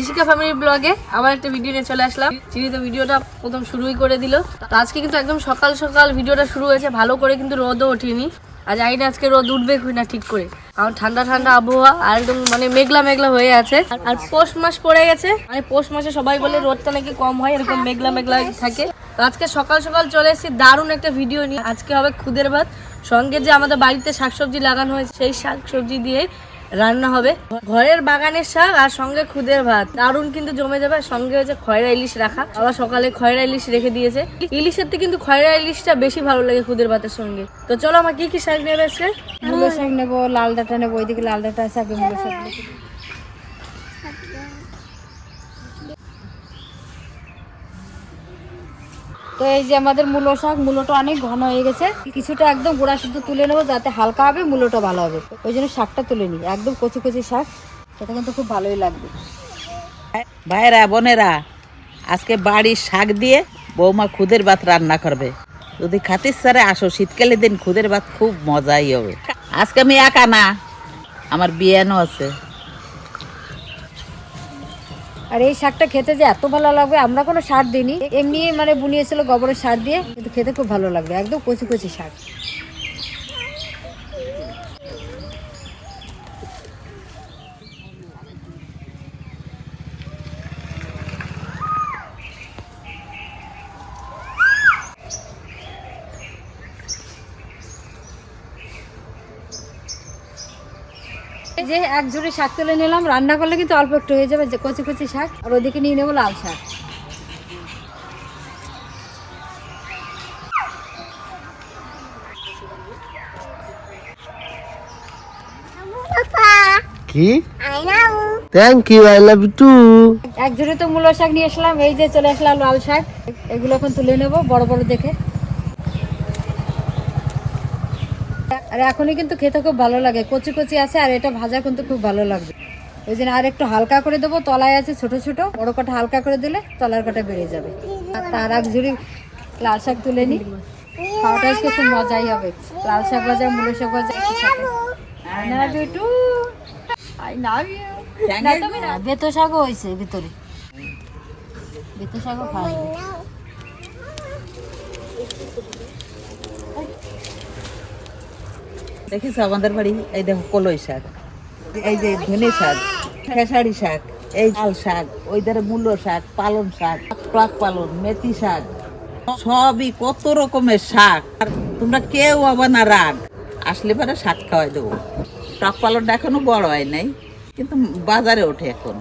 Rishika family ব্লগে আবার একটা ভিডিও নিয়ে চলে আসলাম। চিনি তো ভিডিওটা প্রথম শুরুই করে দিল। আজকে কিন্তু একদম সকাল সকাল ভিডিওটা শুরু হয়েছে। ভালো করে কিন্তু রোদও ওঠেনি। আর জানি না আজকে রোদ উঠবে কি না ঠিক করে। কারণ ঠান্ডা ঠান্ডা আবহাওয়া আর একদম মানে মেঘলা মেঘলা হয়ে আছে। আর পৌষ মাস পড়ে গেছে। মানে পৌষ মাসে সবাই বলে রোদটা নাকি কম হয়, এরকম মেঘলা মেঘলা থাকে। আজকে সকাল সকাল চলে এসেছি দারুণ একটা ভিডিও নিয়ে। আজকে হবে খুদের ভাত। সঙ্গে যে আমাদের বাড়িতে শাকসবজি লাগানো হয়েছে, সেই শাকসবজি দিয়ে রান্না হবে। ঘরের বাগানের শাক আর সঙ্গে খুদের ভাত। দারুণ কিন্তু জমে যাবে। আর সঙ্গে হয়েছে খয়রা ইলিশ রাখা। আবার সকালে খয়রা ইলিশ রেখে দিয়েছে। ইলিশের থেকে কিন্তু খয়রা ইলিশটা বেশি ভালো লাগে খুদের ভাতের সঙ্গে। তো চলো আমার কি কি শাক নেবে আজকে? শাক নেব, লাল ডাটা নেব, ওইদিকে লাল ডাটা শাক আগে শাক তো এই যে আমাদের মূলো শাক, মূলোটা অনেক ঘন হয়ে গেছে। কিছুটা একদম গোড়া শুদ্ধ তুলে নেব যাতে হালকা হবে, মূলোটা ভালো হবে। ওই জন্য শাকটা তুলে নিই, একদম কচি কচি শাক। সেটা কিন্তু খুব ভালোই লাগবে। ভাইরা বোনেরা, আজকে বাড়ির শাক দিয়ে বৌমা খুদের ভাত রান্না করবে। যদি খাতির সারে আসো, শীতকালের দিন খুদের ভাত খুব মজাই হবে। আজকে আমি একা না, আমার বিয়ানো আছে। আর এই শাকটা খেতে যে এত ভালো লাগবে, আমরা কোনো সার দিইনি। এমনি মানে বুনিয়েছিল গোবরের সার দিয়ে, কিন্তু খেতে খুব ভালো লাগবে। একদম কচি কচি শাক। এই যে এক ঝুড়ি শাক তুলে নিলাম রান্না করলে কিন্তু অল্প একটু হয়ে যাবে যে কচি কচি শাক আর ওদিকে নিয়ে নেব লাল শাক। কি? Thank you I love you too এক ঝুড়ি তো মূলো শাক নিয়ে আসলাম এই যে চলে আসলাম লাল শাক। এগুলো এখন তুলে নেব বড় বড় দেখে। আর এখনই কিন্তু খেতে খুব ভালো লাগে। কচি কচি আছে আর এটা ভাজা কিন্তু খুব ভালো লাগবে। ওই জন্য আর একটু হালকা করে দেবো তলায় আছে ছোট ছোট। বড় কটা হালকা করে দিলে তলার কটা বেরিয়ে যাবে। আর তার এক ঝুড়ি লাল শাক তুলে নিই খাওয়াটা আজকে খুব মজাই হবে। লাল শাক ভাজা মূলো শাক ভাজা বেতো শাকও হয়েছে ভিতরে। বেতো শাকও খাওয়া দেখিস আমাদের বাড়ি? এই দেখো, কলই শাক। এই যে ধনে শাক, খেসারি শাক, এই লাল শাক, ওই ধারে মূল্য শাক পালন শাক প্রাক পালন মেথি শাক, সবই কত রকমের শাক। আর তোমরা কেউ আবার না রাগ। আসলে পরে শাক খাওয়াই দেবো। টক পালনটা এখনও বড় হয় নাই, কিন্তু বাজারে ওঠে এখন।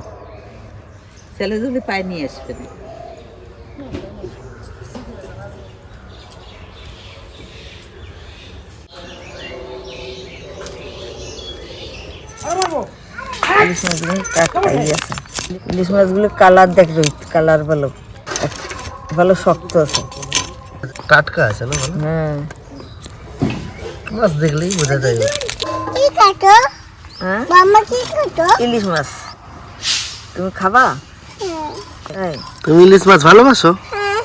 ছেলে যদি পায় নিয়ে আসবে। না ইলিশ মাছগুলো টাটকাই আছে। ইলিশ মাছগুলো কালার দেখ রোহিত কালার ভালো ভালো শক্ত আছে। টাটকা আছে না হ্যাঁ। মাছ দেখলেই বোঝা যায়। কি কাটো হ্যাঁ? মামা কি কাটো ইলিশ মাছ। তুমি খাবা? তুমি ইলিশ মাছ ভালোবাসো? হ্যাঁ।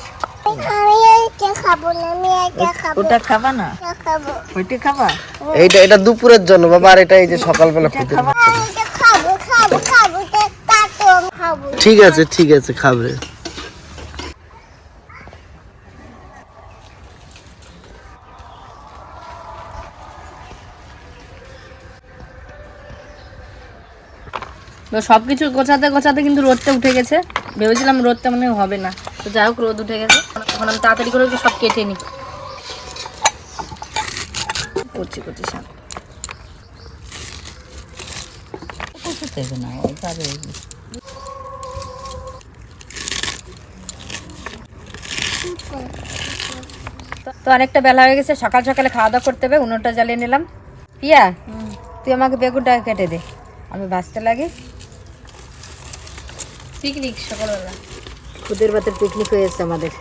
এটা খাব না? আমি এটা খাব? ওটা খাবা না? এটা ওইটা খাবা? এইটা এটা দুপুরের জন্য বাবা আর এটা এই যে সকালবেলা খেতে আমি এটা খাব খাব খাব এটা কাটো খাব। ঠিক আছে ঠিক আছে খাবে। তো সব কিছু গোছাতে গোছাতে কিন্তু রোদটা উঠে গেছে। ভেবেছিলাম রোদটা মনে হয় হবে না। তো যাই হোক রোদ উঠে গেছে। এখন আমি তাড়াতাড়ি করে সব কেটে নিই। করছি করছি শাক। না ওই পারে তো অনেকটা বেলা হয়ে গেছে সকাল সকালে খাওয়া দাওয়া করতে হবে উনুনটা জ্বালিয়ে নিলাম। পিয়া তুই আমাকে বেগুনটা কেটে দে আমি বাঁচতে লাগি। পিকনিক সকালবেলা। খুদের ভাতের পিকনিক হয়েছে আমাদের।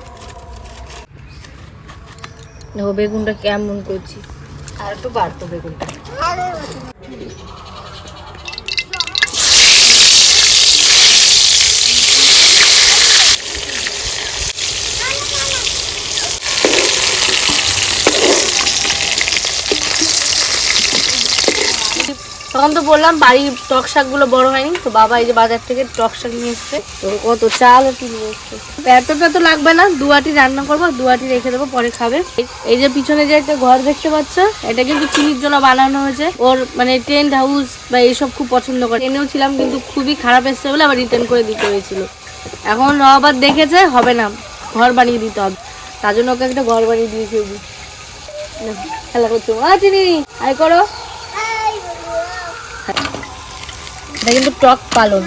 দেখো বেগুনটা কেমন করছি। আর একটু বাড়তো বেগুনটা। তখন তো বললাম বাড়ির টক শাকগুলো বড় হয়নি, তো বাবা এই যে বাজার থেকে টক শাক নিয়ে এসছে, তো কত চাল কি নিয়ে এসছে। এতটা তো লাগবে না দুয়াটি রান্না করব দুয়াটি রেখে দেবো, পরে খাবে। এই- যে পিছনে যে একটা ঘর দেখতে পাচ্ছ, এটা কিন্তু চিনির জন্য বানানো হয়েছে। ওর মানে টেন্ট হাউস বা এইসব খুব পছন্দ করে। এনেও ছিলাম, কিন্তু খুবই খারাপ এসছে বলে আবার রিটার্ন করে দিতে হয়েছিল। এখন আবার দেখেছে, হবে না, ঘর বানিয়ে দিতে হবে। তার জন্য ওকে একটা ঘর বানিয়ে দিয়েছি। খেলা করছ আ চিনি, আয় করো। এটা কিন্তু টক পালন।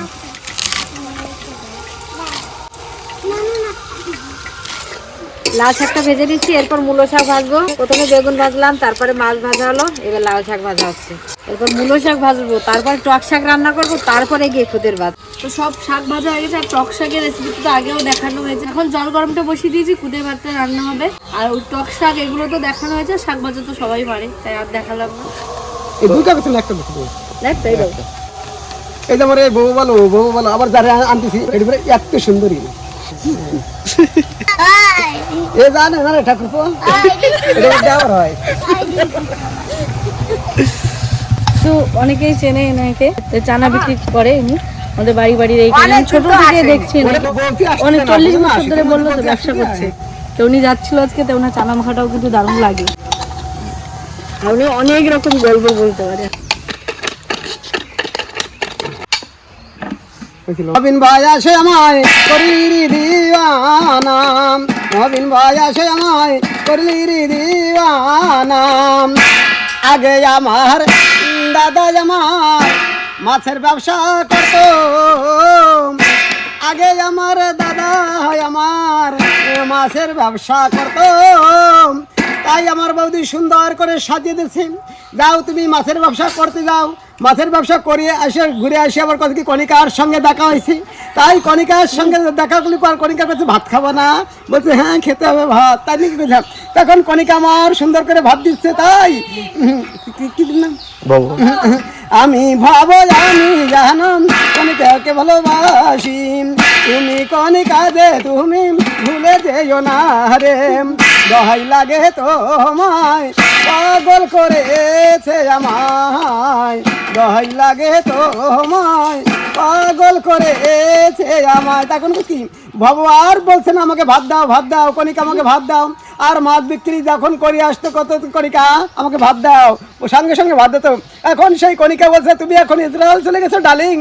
লাল শাকটা ভেজে দিচ্ছি এরপর মূলো শাক ভাজবো। প্রথমে বেগুন ভাজলাম, তারপরে মাছ ভাজা হলো, এবার লাল শাক ভাজা হচ্ছে। এরপর মূলো শাক ভাজবো, তারপর টক শাক রান্না করব, তারপরে গিয়ে খুদের ভাত। তো সব শাক ভাজা হয়ে গেছে, আর টক শাকের রেসিপি তো আগেও দেখানো হয়েছে। এখন জল গরমটা বসিয়ে দিয়েছি খুদে ভাতটা রান্না হবে। আর ওই টক শাক, এগুলো তো দেখানো হয়েছে শাক ভাজা তো সবাই পারে, তাই আর দেখালাম না। কথা বলছি। দেখ তাই দাও এই যে আমার এই বউ বলো বউ বলো আবার যারা আনতেছি এটি এত সুন্দরী। এ জানে না রে ঠাকুর হয়। তো অনেকেই চেনে এনাকে চানা বিক্রি করে ইনি আমাদের বাড়ি বাড়ির এইখানে ছোট থেকে দেখছি অনেক চল্লিশ বছর ধরে বলল তো ব্যবসা করছে। তো উনি যাচ্ছিল আজকে তো ওনার চানা মাখাটাও কিন্তু দারুণ লাগে। উনি অনেক রকম গল্প বলতে পারে। নবীন ভাই আসে আমায় করিলি দিওয়ানাম। নবীন ভাই আসে আমায় করিলি দিওয়ানাম। আগে আমার দাদা আমার মাছের ব্যবসা করত। আগে আমার দাদা আমার মাছের ব্যবসা করত। তাই আমার বৌদি সুন্দর করে সাজিয়ে দিচ্ছেন যাও তুমি মাছের ব্যবসা করতে যাও। মাছের ব্যবসা করে আসে ঘুরে আসে আবার কথা কি কণিকার সঙ্গে দেখা হয়েছে। তাই কণিকার সঙ্গে দেখা করলে পর কণিকার কাছে ভাত খাব না। বলছে হ্যাঁ খেতে হবে ভাত। তাই নাকি বুঝলাম তখন কণিকা আমার সুন্দর করে ভাত দিচ্ছে তাই? কি- কি নাম? আমি ভাব আমি জানাম কণিকাকে ভালোবাসি? তুমি কণিকা দে তুমি ভুলে যেও না রে। দহাই লাগে তোমায়, পাগল করেছে আমায়। দহাই লাগে তোমায়, পাগল করেছে আমায়। তখন কি? ভগবান বলছেন আমাকে ভাত দাও ভাত দাও, কণিকা, আমাকে ভাত দাও। আর মাছ বিক্রি যখন করে আসতো, কত কণিকা? আমাকে ভাত দাও। ও সঙ্গে সঙ্গে ভাত দিত। এখন সেই কণিকা বলছে, তুমি এখন ইসরায়েল চলে গেছো ডালিং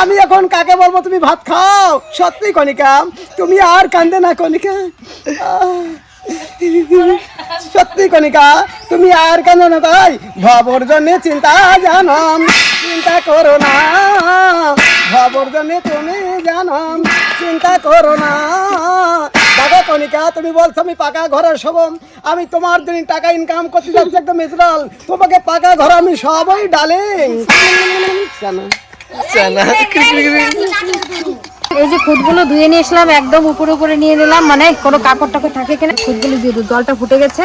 আমি এখন কাকে বলব, তুমি ভাত খাও? সত্যি কণিকা, তুমি আর কান্দে না কণিকা। সত্যি কণিকা, তুমি আর কেন না, তাই ভবর জন্য চিন্তা জানাম, চিন্তা করো না। ভবর জন্য তুমি জানাম, চিন্তা করো না। কণিকা তুমি বলছো আমি পাকা ঘরের সব আমি তোমার জন্য টাকা ইনকাম করতে যাচ্ছি একদম ইসরাল তোমাকে পাকা ঘর আমি সবই ডালিং এই যে খুদগুলো ধুয়ে নিয়ে এসলাম একদম উপরে উপরে নিয়ে নিলাম। মানে কোনো কাপড় টাপড় থাকে কিনা খুদগুলো দিয়ে দিই। জলটা ফুটে গেছে।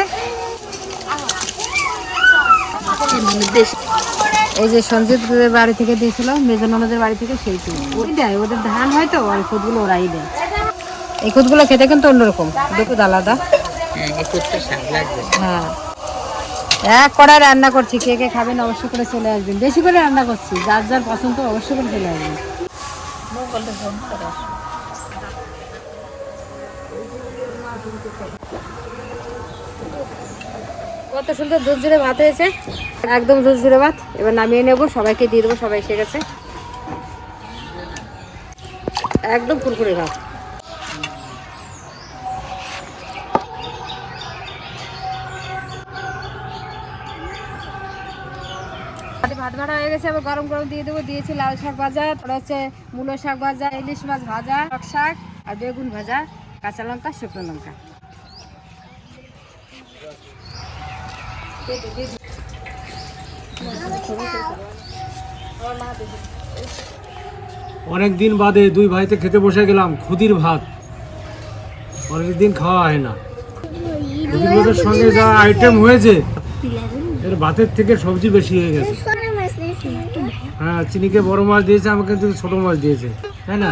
এই যে সঞ্জিত বাড়ি থেকে দিয়েছিল মেজন ওনাদের বাড়ি থেকে সেই ওই দেয় ওদের ধান হয় তো ওই খুদগুলো ওরাই দেয়। এই খুদগুলো খেতে কিন্তু অন্যরকম দেখুন আলাদা। হ্যাঁ এক কড়াই রান্না করছি কে কে খাবেন অবশ্যই করে চলে আসবেন। বেশি করে রান্না করছি যার যার পছন্দ অবশ্যই করে চলে আসবেন। কত সুন্দর ঝুরঝুরে ভাত হয়েছে। একদম ঝুরঝুরে ভাত। এবার নামিয়ে নেব সবাইকে দিয়ে দেবো সবাই এসে গেছে। একদম ভাত ভাত ভাত ভাড়া হয়ে গেছে এবার গরম গরম দিয়ে দেবো। দিয়েছি লাল শাক ভাজা হচ্ছে মূলো শাক ভাজা, ইলিশ মাছ ভাজা, টক শাক, আর বেগুন ভাজা, কাঁচা লঙ্কা, শুকনো লঙ্কা। অনেক দিন বাদে দুই ভাইতে খেতে বসে গেলাম খুদির ভাত। অনেক দিন খাওয়া হয় না। খুদির ভাতের সঙ্গে যা আইটেম হয়েছে, এর ভাতের থেকে সবজি বেশি হয়ে গেছে। হ্যাঁ চিনিকে বড় মাছ দিয়েছে আমাকে কিন্তু ছোট মাছ দিয়েছে। তাই না?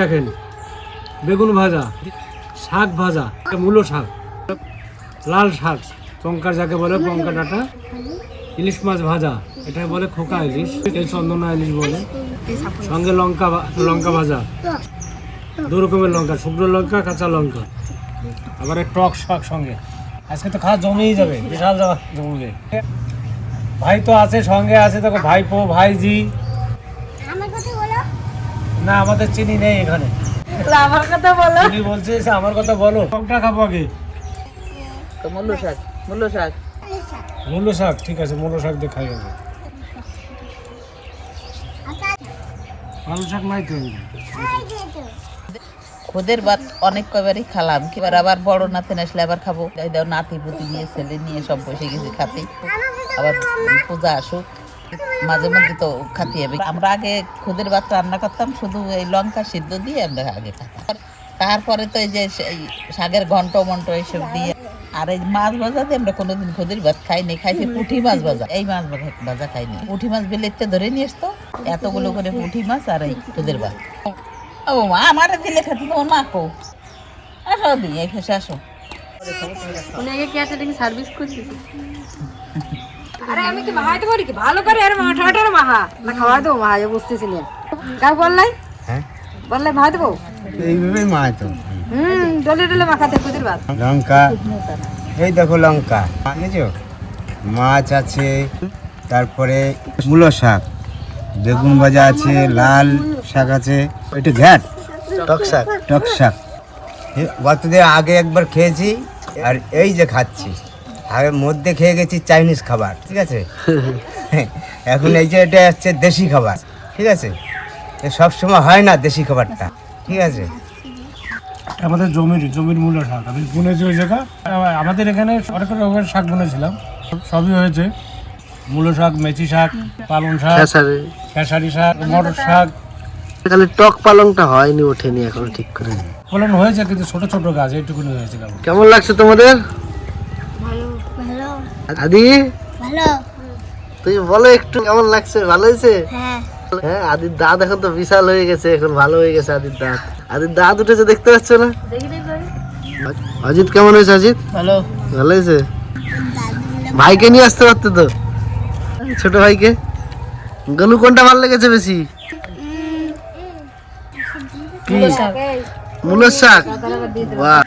দেখেন বেগুন ভাজা শাক ভাজা মূলো শাক লাল শাক পঙ্কা যাকে বলে পঙ্কা ডাটা ইলিশ মাছ ভাজা এটা বলে খোকা ইলিশ এই চন্দনা ইলিশ বলে। সঙ্গে লঙ্কা লঙ্কা ভাজা দু রকমের লঙ্কা শুকনো লঙ্কা কাঁচা লঙ্কা আবার টক শাক সঙ্গে। আজকে তো খাওয়া জমেই যাবে বিশাল জমা জমবে। ভাই তো আছে সঙ্গে আছে দেখো ভাইপো ভাইজি। আমার কথা বলো। না আমাদের চিনি নেই এখানে। আমার কথা বলো। চিনি বলছে যে আমার কথা বলো। কোনটা খাব আগে। তো মূল্য শাক মূল্য শাক। মূল্য শাক ঠিক আছে মূল্য শাক দিয়ে খাই যাবে পালং শাক নাই তো খুদের ভাত অনেক কবারই খালাম কিবার আবার বড় নাতি আসলে আবার খাব। দাও নাতি পুতি নিয়ে ছেলে নিয়ে সব বসে গেছি খাতে। আবার পূজা আসুক, মাঝে মধ্যে তো খাতে হবে আমরা আগে খুদের ভাত রান্না করতাম, শুধু এই লঙ্কা সিদ্ধ দিয়ে আমরা আগে খাতাম। তারপরে তো এই যে শাকের ঘন্ট মন্ট এইসব দিয়ে, আর এই মাছ ভাজা দিয়ে আমরা কোনোদিন খুদের ভাত খাইনি, খাইছি পুঁটি মাছ ভাজা। এই মাছ ভাজা- খাইনি। পুঁটি মাছ বেলেতে ধরে নিয়ে আসতো, এতগুলো করে পুঁটি মাছ আর এই খুদের ভাত। ও মা, আমার দিলে খেতে তোমার মা কো? আসো দি এই ফেসে আসো সার্ভিস আরে আমি কি মাহাইতে পারি কি? ভালো করে আর মাঠার মাহা না দেবো মাহা বুঝতেছি না বললাই হ্যাঁ? বললে মাহাই দেবো? এইভাবেই হুম ডলে ডলে মাখাতে কুদির ভাত। লঙ্কা। এই দেখো লঙ্কা। বুঝেছ মাছ আছে তারপরে মূলো শাক। বেগুন ভাজা আছে লাল শাক আছে। এটা ঘ্যাট টক শাক। টক শাক। গতদিন আগে একবার খেয়েছি আর এই যে খাচ্ছি। আগে মধ্যে খেয়ে গেছি চাইনিজ খাবার ঠিক আছে? এখন এই যে এটা হচ্ছে দেশি খাবার ঠিক আছে? এ সব সময় হয় না দেশি খাবারটা ঠিক আছে? আমাদের জমির জমির মূল্য শাক। আমি বুনেছি ওই জায়গা। আমাদের এখানে অনেক রকমের শাক বুনেছিলাম। সবই হয়েছে। মূলো শাক মেথি শাক পালং শাক খেসারি। শাক মটর শাক। তাহলে টক পালংটা হয়নি ওঠেনি এখন ঠিক করে। ফলন হয়েছে কিন্তু ছোট ছোট গাছ এইটুকুনি হয়েছে। কেমন লাগছে তোমাদের? আদি? ভালো। তুমি বলো একটু কেমন লাগছে? ভালো হয়েছে? হ্যাঁ। হ্যাঁ আদির দাঁত এখন তো বিশাল হয়ে গেছে এখন ভালো হয়ে গেছে আদির দাঁত। আদির দাঁত উঠেছে দেখতে পাচ্ছ না? অজিত কেমন হয়েছে অজিত? ভালো। ভালো হয়েছে? ভাইকে নিয়ে আসতে পারতো তো? ছোট ভাইকে? গলু কোনটা ভালো লেগেছে বেশি? কি মূলের শাক। বাহ।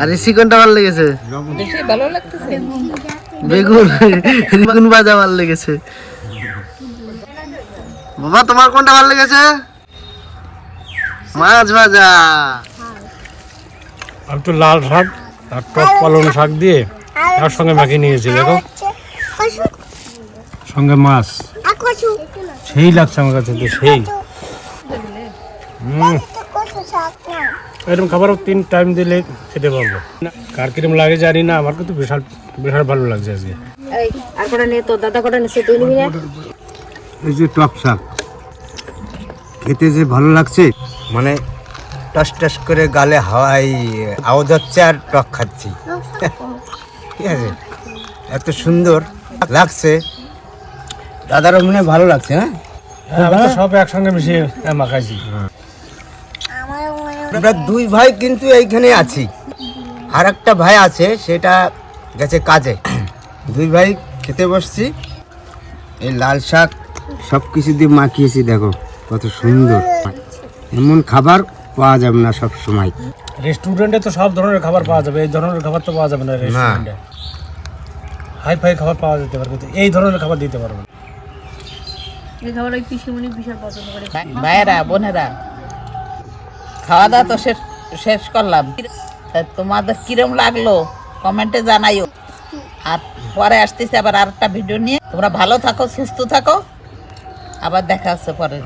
আর ঋষি কোনটা ভালো লেগেছে? বেশি ভালো লাগতেছে? বেগুন। বেগুন ভাজা ভালো লেগেছে। বাবা তোমার কোনটা ভালো লেগেছে? মাছ ভাজা। আমি তো লাল শাক আর টক পালং শাক দিয়ে তার সঙ্গে মাখিয়ে নিয়েছি দেখো। সঙ্গে মাছ। সেই লাগছে আমার কাছে তো সেই। হুম। এরকম খাবার তিন টাইম দিলে খেতে পারব। না কার কিরম লাগে জানি না আমার কিন্তু বিশাল বিশাল ভালো লাগছে আজকে। এই আর কটা নিয়ে তোর দাদা কটা তুই নিবি এই যে টক শাক খেতে যে ভালো লাগছে মানে টস টস করে গালে হাওয়াই আওয়াজ হচ্ছে আর টক খাচ্ছি। ঠিক আছে? এত সুন্দর লাগছে। দাদারও মনে হয় ভালো লাগছে হ্যাঁ? হ্যাঁ আমি তো সব একসঙ্গে মিশিয়ে হ্যাঁ, মাখাইছি। আমার দুই ভাই কিন্তু এইখানে আছি। আর একটা ভাই আছে সেটা গেছে কাজে। দুই ভাই খেতে বসছি। এই লাল শাক সব কিছু দিয়ে মাখিয়েছি দেখো কত সুন্দর। এমন খাবার পাওয়া যাবে না সব সময় রেস্টুরেন্টে তো সব ধরনের খাবার পাওয়া যাবে এই ধরনের খাবার তো পাওয়া যাবে না রেস্টুরেন্টে হাই ফাই খাবার পাওয়া যেতে পারবে কিন্তু এই ধরনের খাবার দিতে পারবে না। এই খাবার ওই পিসিমণি বিশাল পছন্দ করে? ভাইয়েরা বোনেরা খাওয়া দাওয়া তো শেষ শেষ করলাম। তোমাদের কিরম লাগল? কমেন্টে জানাইও। আর পরে আসতেছি আবার আরেকটা ভিডিও নিয়ে। তোমরা ভালো থাকো, সুস্থ থাকো। আবার দেখা হচ্ছে পরের